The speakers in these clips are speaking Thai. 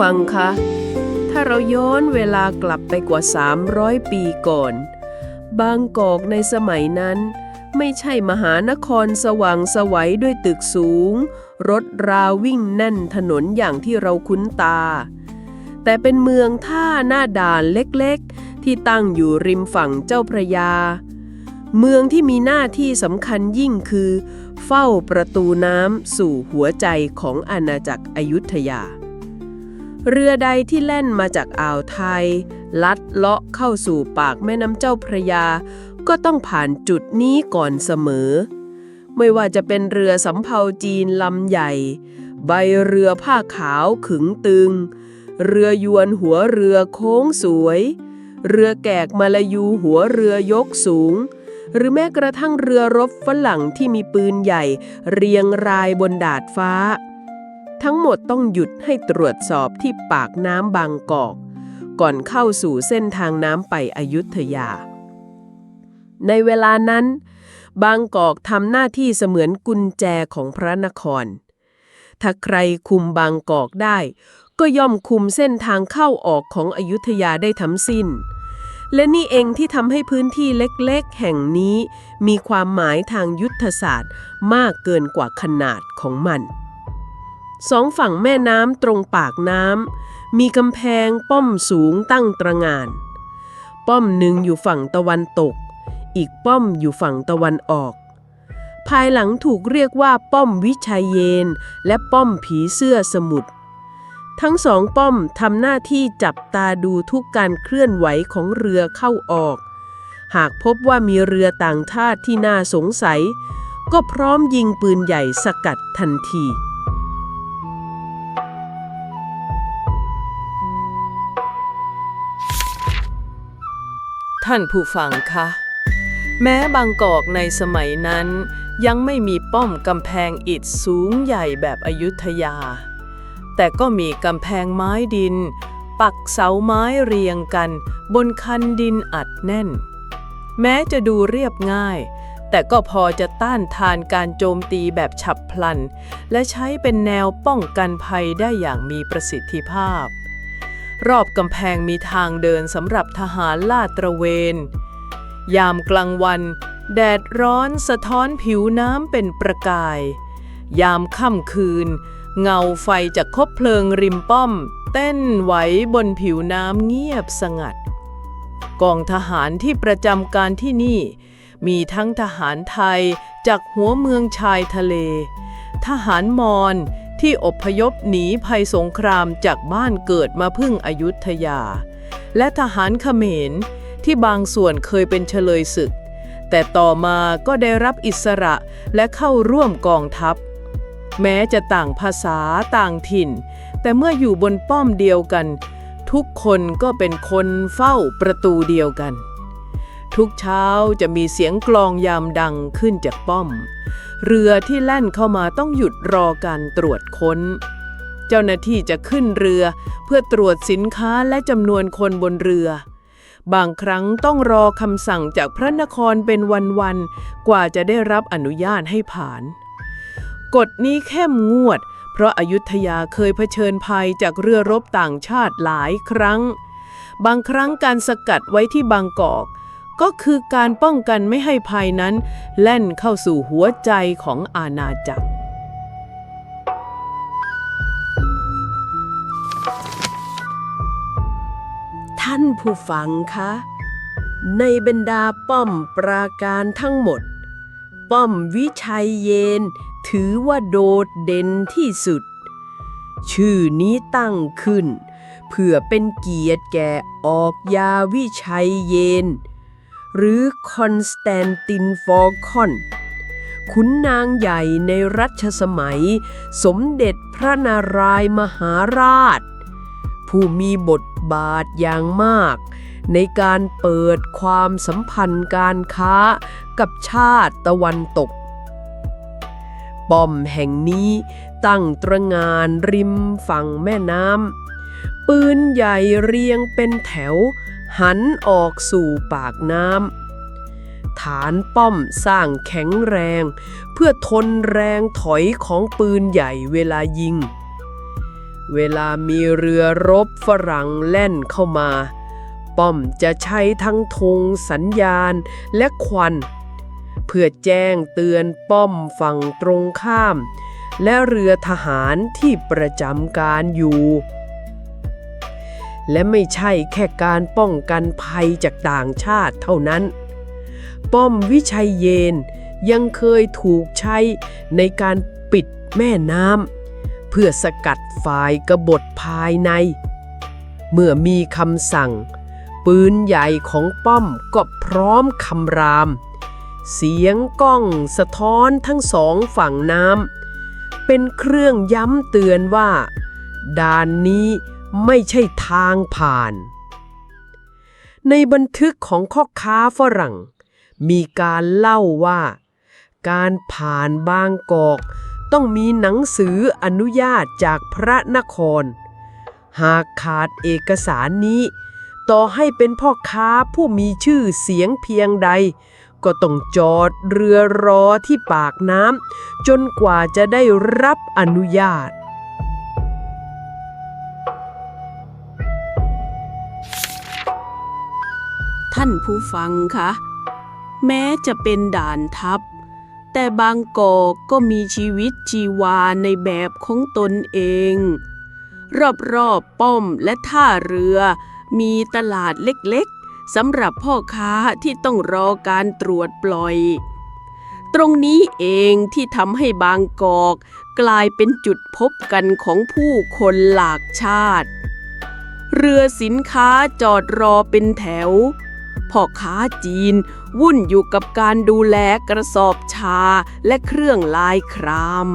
ฟังคะ ถ้าเราย้อนเวลากลับไปกว่า 300 ปีก่อน บางกอกในสมัยนั้น ไม่ใช่มหานครสว่างสวัยด้วยตึกสูง รถราวิ่งแน่นถนนอย่างที่เราคุ้นตา แต่เป็นเมืองท่าหน้าด่านเล็กๆ ที่ตั้งอยู่ริมฝั่งเจ้าพระยา เมืองที่มีหน้าที่สำคัญยิ่งคือ เฝ้าประตูน้ำสู่หัวใจของอาณาจักรอยุธยา เรือใดที่แล่นมาจากอ่าวไทย ลัดเลาะเข้าสู่ปากแม่น้ำเจ้าพระยา ก็ต้องผ่านจุดนี้ก่อนเสมอ ไม่ว่าจะเป็นเรือสำเภาจีนลำใหญ่ ใบเรือผ้าขาวขึงตึง เรือยวนหัวเรือโค้งสวย เรือแกกมาลายูหัวเรือยกสูง หรือแม้กระทั่งเรือรบฝรั่งที่มีปืนใหญ่ เรียงรายบนดาดฟ้า ทั้งหมดต้องหยุดให้ตรวจสอบที่ปากน้ำบางกอก ก่อนเข้าสู่เส้นทางน้ำไปอยุธยา ในเวลานั้น บางกอกทำหน้าที่เสมือนกุญแจของพระนคร ถ้าใครคุมบางกอกได้ ก็ย่อมคุมเส้นทางเข้าออกของอยุธยาได้ทั้งสิ้น และนี่เองที่ทำให้พื้นที่เล็กๆ แห่งนี้ มีความหมายทางยุทธศาสตร์มากเกินกว่าขนาดของมัน สองฝั่งแม่น้ำตรงปากน้ำมีกำแพงป้อมสูงตั้งตระงาน ป้อมหนึ่งอยู่ฝั่งตะวันตก อีกป้อมอยู่ฝั่งตะวันออก ภายหลังถูกเรียกว่าป้อมวิชัยเยน และป้อมผีเสื้อสมุทรทั้งสองป้อมทำหน้าที่จับตาดูทุกการเคลื่อนไหวของเรือเข้าออก หากพบว่ามีเรือต่างชาติที่น่าสงสัย ก็พร้อมยิงปืนใหญ่สกัดทันที ท่านผู้ฟังคะ แม้บางกอกในสมัยนั้น ยังไม่มีป้อมกำแพงอิฐสูงใหญ่แบบอยุธยา แต่ก็มีกำแพงไม้ดิน ปักเสาไม้เรียงกัน บนคันดินอัดแน่น แม้จะดูเรียบง่าย แต่ก็พอจะต้านทานการโจมตีแบบฉับพลัน และใช้เป็นแนวป้องกันภัยได้อย่างมีประสิทธิภาพ รอบกำแพงมีทางเดินสำหรับทหารลาดตระเวน ยามกลางวัน แดดร้อนสะท้อนผิวน้ำเป็นประกาย ยามค่ำคืน เงาไฟจากคบเพลิงริมป้อม เต้นไหวบนผิวน้ำเงียบสงัด กองทหารที่ประจำการที่นี่ มีทั้งทหารไทยจากหัวเมืองชายทะเล ทหารมอญ ที่อพยพหนีภัยสงครามจากบ้านเกิดมาพึ่งอยุธยา และทหารเขมรที่บางส่วนเคยเป็นเฉลยศึก แต่ต่อมาก็ได้รับอิสระและเข้าร่วมกองทัพ แม้จะต่างภาษาต่างถิ่น แต่เมื่ออยู่บนป้อมเดียวกัน ทุกคนก็เป็นคนเฝ้าประตูเดียวกัน ทุกเช้าจะมีเสียงกลองยามดังขึ้นจากป้อม เรือที่แล่นเข้ามาต้องหยุดรอการตรวจค้น เจ้าหน้าที่จะขึ้นเรือเพื่อตรวจสินค้าและจำนวนคนบนเรือ บางครั้งต้องรอคำสั่งจากพระนครเป็นวันๆ กว่าจะได้รับอนุญาตให้ผ่าน กฎนี้เข้มงวด เพราะอายุทยาเคยเผชิญภัยจากเรือรบต่างชาติหลายครั้ง บางครั้งการสกัดไว้ที่บางกอก ก็คือการป้องกันไม่ให้ภัยนั้น แล่นเข้าสู่หัวใจของอาณาจักร ท่านผู้ฟังคะ ในบรรดาป้อมปราการทั้งหมด ป้อมวิชัยเยนถือว่าโดดเด่นที่สุด ชื่อนี้ตั้งขึ้น เพื่อเป็นเกียรติแก่ออกยาวิชัยเยน หรือคอนสแตนตินฟอร์คอน ขุนนางใหญ่ในรัชสมัย สมเด็จพระนารายมหาราช ผู้มีบทบาทอย่างมาก ในการเปิดความสัมพันธ์การค้ากับชาติตะวันตก ป้อมแห่งนี้ตั้งตระงานริมฝั่งแม่น้ำปืนใหญ่เรียงเป็นแถว หันออกสู่ปากน้ำ ฐานป้อมสร้างแข็งแรง เพื่อทนแรงถอยของปืนใหญ่เวลายิง เวลามีเรือรบฝรั่งแล่นเข้ามา ป้อมจะใช้ทั้งธงสัญญาณและควัน เพื่อแจ้งเตือนป้อมฝั่งตรงข้าม และเรือทหารที่ประจำการอยู่ และไม่ใช่แค่การป้องกันภัยจากต่างชาติเท่านั้น ป้อมวิชัยเยนยังเคยถูกใช้ในการปิดแม่น้ำเพื่อสกัดฝ่ายกบฏภายใน เมื่อมีคำสั่ง ปืนใหญ่ของป้อมก็พร้อมคำราม เสียงก้องสะท้อนทั้งสองฝั่งน้ำเป็นเครื่องย้ำเตือนว่า ด่านนี้ ไม่ใช่ทางผ่าน ในบันทึกของข้อค้าฝรั่ง มีการเล่าว่า การผ่านบางกอก ต้องมีหนังสืออนุญาตจากพระนคร หากขาดเอกสารนี้ ต่อให้เป็นพ่อค้าผู้มีชื่อเสียงเพียงใด ก็ต้องจอดเรือรอที่ปากน้ำจนกว่าจะได้รับอนุญาต ท่านผู้ฟังคะแม้จะเป็นด่านทัพ แต่บางกอกก็มีชีวิตชีวาในแบบของตนเอง รอบๆป้อมและท่าเรือ มีตลาดเล็กๆสำหรับพ่อค้าที่ต้องรอการตรวจปล่อย ตรงนี้เองที่ทำให้บางกอกกลายเป็นจุดพบกันของผู้คนหลากชาติ เรือสินค้าจอดรอเป็นแถว พ่อค้าจีน วุ่นอยู่กับการดูแลกระสอบชาและเครื่องลายคราม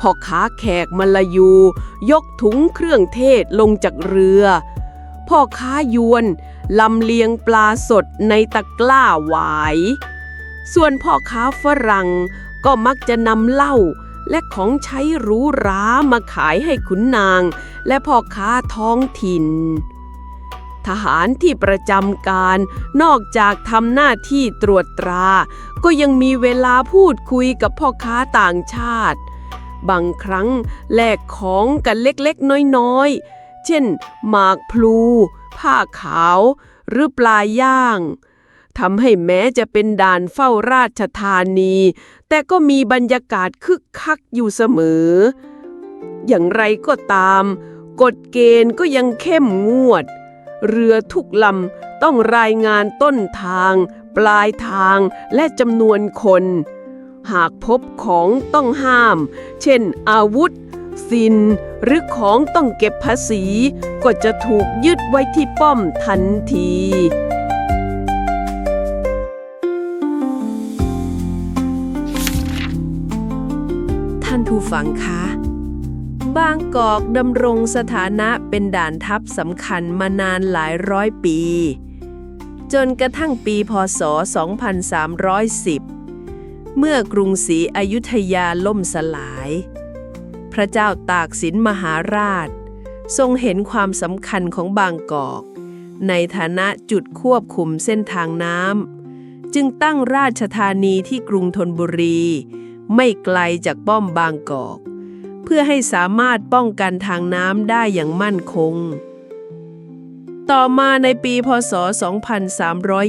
พ่อค้าแขกมลายู ยกถุงเครื่องเทศลงจากเรือ พ่อค้ายวนลำเลียงปลาสดในตะกร้าหวาย ส่วนพ่อค้าฝรั่งก็มักจะนำเหล้าและของใช้หรูหรามาขายให้ขุนนาง และพ่อค้าท้องถิ่น ทหารที่ประจำการ นอกจากทำหน้าที่ตรวจตรา ก็ยังมีเวลาพูดคุยกับพ่อค้าต่างชาติ บางครั้งแลกของกันเล็กๆ น้อยๆ เช่น หมากพลู ผ้าขาว หรือปลาย่างทำให้แม้จะเป็นด่านเฝ้าราชธานี แต่ก็มีบรรยากาศคึกคักอยู่เสมอ อย่างไรก็ตาม กฎเกณฑ์ก็ยังเข้มงวด เรือทุกลำต้องรายงานต้นทาง ปลายทางและจำนวนคน หากพบของต้องห้าม เช่นอาวุธ สิน หรือของต้องเก็บภาษี ก็จะถูกยึดไว้ที่ป้อมทันทีท่านผู้ฟังคะ บางกอกดำรงสถานะเป็นด่านทัพสำคัญมานานหลายร้อยปี จนกระทั่งปีพศ 2310 เมื่อกรุงศรีอยุธยาล่มสลาย พระเจ้าตากสินมหาราช ทรงเห็นความสำคัญของบางกอก ในฐานะจุดควบคุมเส้นทางน้ำจึงตั้งราชธานีที่กรุงธนบุรี ไม่ไกลจากป้อมบางกอก เพื่อให้สามารถป้องกันทางน้ำได้อย่างมั่นคง ต่อมาในปีพศ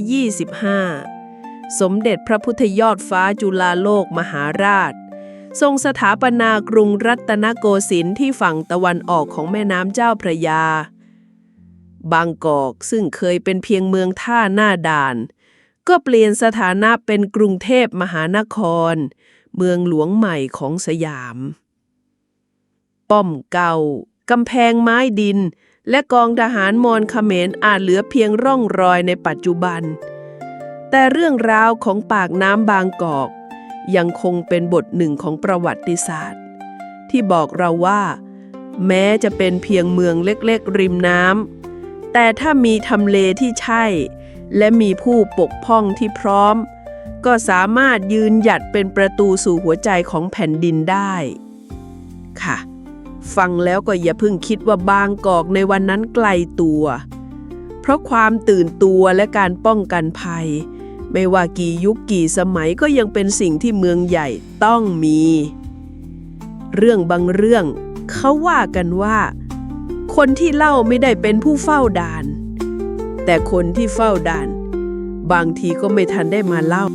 2325 สมเด็จพระพุทธยอดฟ้าจุฬาโลกมหาราช ทรงสถาปนากรุงรัตนโกสินทร์ที่ฝั่งตะวันออกของแม่น้ำเจ้าพระยา บางกอกซึ่งเคยเป็นเพียงเมืองท่าหน้าด่านก็เปลี่ยนสถานะเป็นกรุงเทพมหานคร เมืองหลวงใหม่ของสยาม ป้อมเก่ากำแพงไม้ดิน และกองทหารมอญเขมรอาจเหลือเพียงร่องรอยในปัจจุบัน แต่เรื่องราวของปากน้ำบางกอก ยังคงเป็นบทหนึ่งของประวัติศาสตร์ ที่บอกเราว่า แม้จะเป็นเพียงเมืองเล็กๆ ริมน้ำแต่ถ้ามีทำเลที่ใช่ และมีผู้ปกป้องที่พร้อม ก็สามารถยืนหยัดเป็นประตูสู่หัวใจของแผ่นดินได้ ค่ะ ฟังแล้วก็อย่าเพิ่งคิดว่าบางกอกในวันนั้นไกลตัว เพราะความตื่นตัวและการป้องกันภัย ไม่ว่ากี่ยุคกี่สมัยก็ยังเป็นสิ่งที่เมืองใหญ่ต้องมี เรื่องบางเรื่องเขาว่ากันว่า คนที่เล่าไม่ได้เป็นผู้เฝ้าด่าน แต่คนที่เฝ้าด่าน บางทีก็ไม่ทันได้มาเล่า